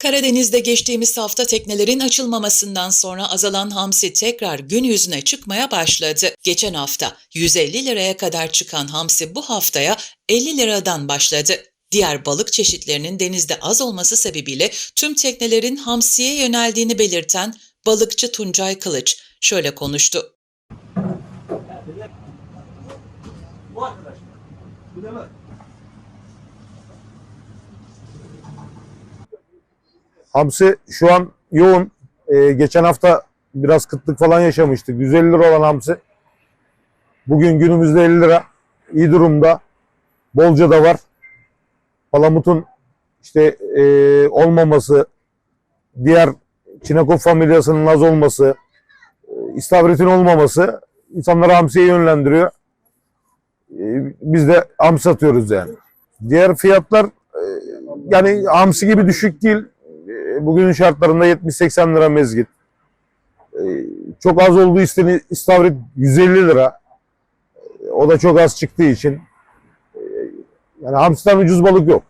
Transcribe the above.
Karadeniz'de geçtiğimiz hafta teknelerin açılmamasından sonra azalan hamsi tekrar gün yüzüne çıkmaya başladı. Geçen hafta 150 liraya kadar çıkan hamsi bu haftaya 50 liradan başladı. Diğer balık çeşitlerinin denizde az olması sebebiyle tüm teknelerin hamsiye yöneldiğini belirten balıkçı Tuncay Kılıç şöyle konuştu. Bu arkadaş. Bu ne var? Hamsi şu an yoğun. Ee, geçen hafta biraz kıtlık falan yaşamıştık. 150 lira olan hamsi. Bugün günümüzde 50 lira. İyi durumda. Bolca da var. Palamut'un işte e, olmaması, diğer Çinekop familyasının az olması, e, istavritin olmaması insanları hamsiye yönlendiriyor. E, biz de hamsi satıyoruz yani. Diğer fiyatlar e, yani hamsi gibi düşük değil. Bugünün şartlarında 70-80 lira mezgit. E, Çok az olduğu isteni istavrit 150 lira. E, O da çok az çıktığı için. e, Yani hamsiden ucuz balık yok.